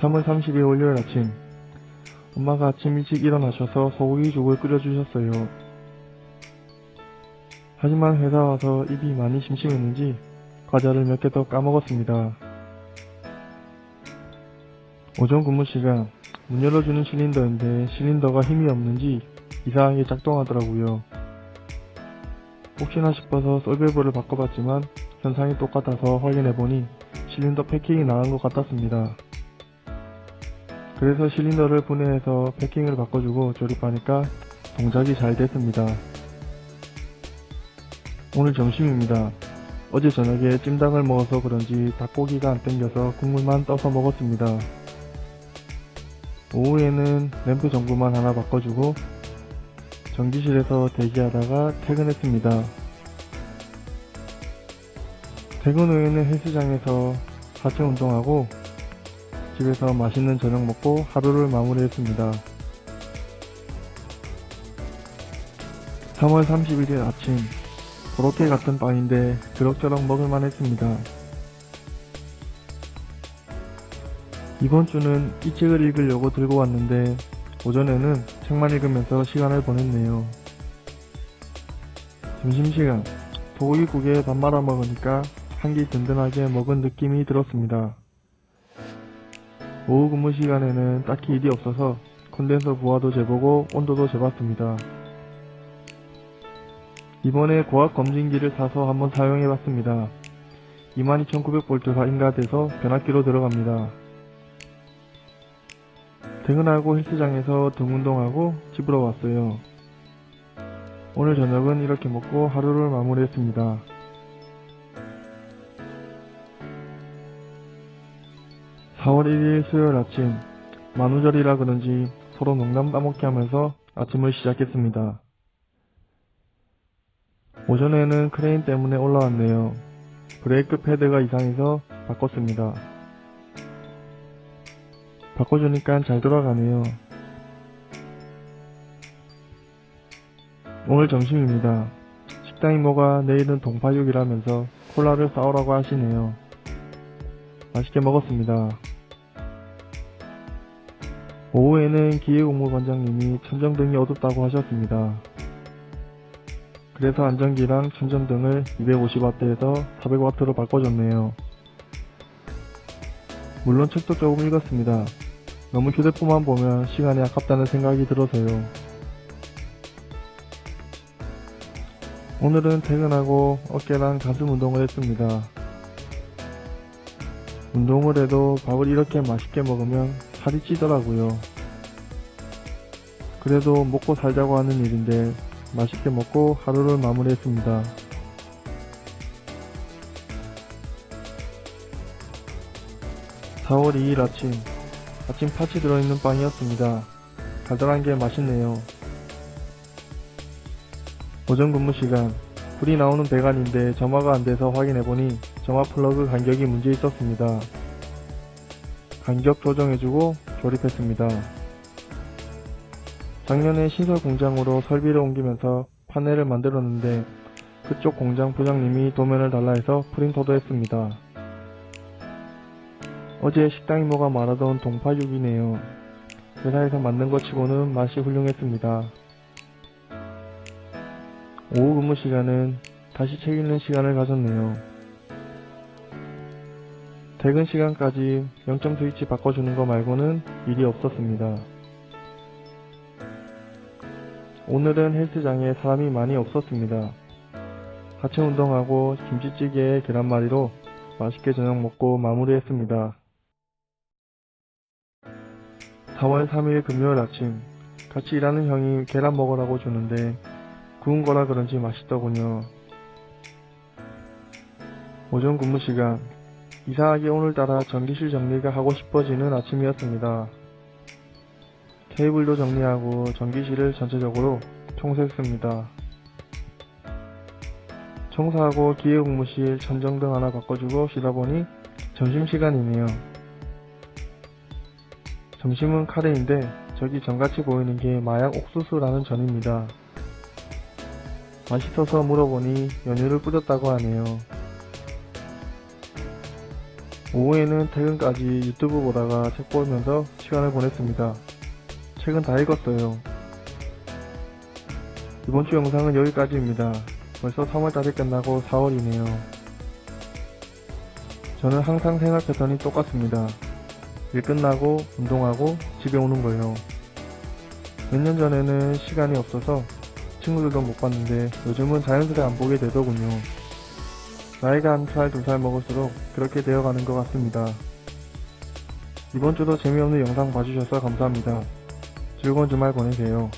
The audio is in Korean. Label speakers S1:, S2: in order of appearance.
S1: 3월 30일 월요일 아침 엄마가 아침 일찍 일어나셔서 소고기 죽을 끓여주셨어요. 하지만 회사 와서 입이 많이 심심했는지 과자를 몇 개 더 까먹었습니다. 오전 근무 시간 문 열어주는 실린더인데 실린더가 힘이 없는지 이상하게 작동하더라고요. 혹시나 싶어서 솔밸브를 바꿔봤지만 현상이 똑같아서 확인해보니 실린더 패킹이 나간 것 같았습니다. 그래서 실린더를 분해해서 패킹을 바꿔주고 조립하니까 동작이 잘 됐습니다. 오늘 점심입니다. 어제 저녁에 찜닭을 먹어서 그런지 닭고기가 안 땡겨서 국물만 떠서 먹었습니다. 오후에는 램프 전구만 하나 바꿔주고 전기실에서 대기하다가 퇴근했습니다. 퇴근 후에는 헬스장에서 하체 운동하고 집에서 맛있는 저녁 먹고 하루를 마무리했습니다. 3월 31일 아침 그렇게 같은 빵인데 그럭저럭 먹을만 했습니다. 이번 주는 이 책을 읽으려고 들고 왔는데 오전에는 책만 읽으면서 시간을 보냈네요. 점심시간 소고기국에 밥 말아 먹으니까 한 끼 든든하게 먹은 느낌이 들었습니다. 오후 근무 시간에는 딱히 일이 없어서 콘덴서 부하도 재보고 온도도 재봤습니다. 이번에 고압 검진기를 사서 한번 사용해봤습니다. 22,900V가 인가돼서 변압기로 들어갑니다. 퇴근하고 헬스장에서 등 운동하고 집으로 왔어요. 오늘 저녁은 이렇게 먹고 하루를 마무리했습니다. (4월 1일) 수요일 아침 만우절이라 그런지 서로 농담 따먹기 하면서 아침을 시작했습니다. 오전에는 크레인 때문에 올라왔네요. 브레이크 패드가 이상해서 바꿨습니다. 바꿔주니까 잘 돌아가네요. 오늘 점심입니다. 식당 이모가 내일은 동파육이라면서 콜라를 싸오라고 하시네요. 맛있게 먹었습니다. 오후에는 기계공무반장님이 천정등이 어둡다고 하셨습니다. 그래서 안전기랑 천정등을 250W에서 400W로 바꿔줬네요. 물론 책도 조금 읽었습니다. 너무 휴대폰만 보면 시간이 아깝다는 생각이 들어서요. 오늘은 퇴근하고 어깨랑 가슴 운동을 했습니다. 운동을 해도 밥을 이렇게 맛있게 먹으면 살이 찌더라고요. 그래도 먹고 살자고 하는 일인데 맛있게 먹고 하루를 마무리했습니다. (4월 2일) 아침 아침 파치 들어있는 빵이었습니다. 달달한 게 맛있네요. 오전 근무 시간 불이 나오는 배관인데 점화가 안 돼서 확인해보니 점화 플러그 간격이 문제 있었습니다. 간격 조정해주고 조립했습니다. 작년에 신설 공장으로 설비를 옮기면서 파넬을 만들었는데 그쪽 공장 부장님이 도면을 달라 해서 프린터도 했습니다. 어제 식당 이모가 말하던 동파육이네요. 회사에서 만든 것 치고는 맛이 훌륭했습니다. 오후 근무 시간은 다시 책 읽는 시간을 가졌네요. 퇴근 시간까지 0점 스위치 바꿔주는 거 말고는 일이 없었습니다. 오늘은 헬스장에 사람이 많이 없었습니다. 하체 운동하고 김치찌개에 계란말이로 맛있게 저녁 먹고 마무리했습니다. 4월 3일 금요일 아침 같이 일하는 형이 계란 먹으라고 주는데 구운 거라 그런지 맛있더군요. 오전 근무 시간 이상하게 오늘따라 전기실 정리가 하고 싶어지는 아침이었습니다. 케이블도 정리하고 전기실을 전체적으로 청소했습니다. 청소하고 기계공무실 천정등 하나 바꿔주고 쉬다 보니 점심시간이네요. 점심은 카레인데 저기 전같이 보이는 게 마약 옥수수라는 전입니다. 맛있어서 물어보니 연유를 뿌렸다고 하네요. 오후에는 퇴근까지 유튜브 보다가 책 보면서 시간을 보냈습니다. 책은 다 읽었어요. 이번 주 영상은 여기까지입니다. 벌써 3월달이 끝나고 4월이네요. 저는 항상 생활 패턴이 똑같습니다. 일 끝나고 운동하고 집에 오는 거예요. 몇 년 전에는 시간이 없어서 친구들도 못 봤는데 요즘은 자연스레 안 보게 되더군요. 나이가 한 살, 두 살 먹을수록 그렇게 되어가는 것 같습니다. 이번 주도 재미없는 영상 봐주셔서 감사합니다. 즐거운 주말 보내세요.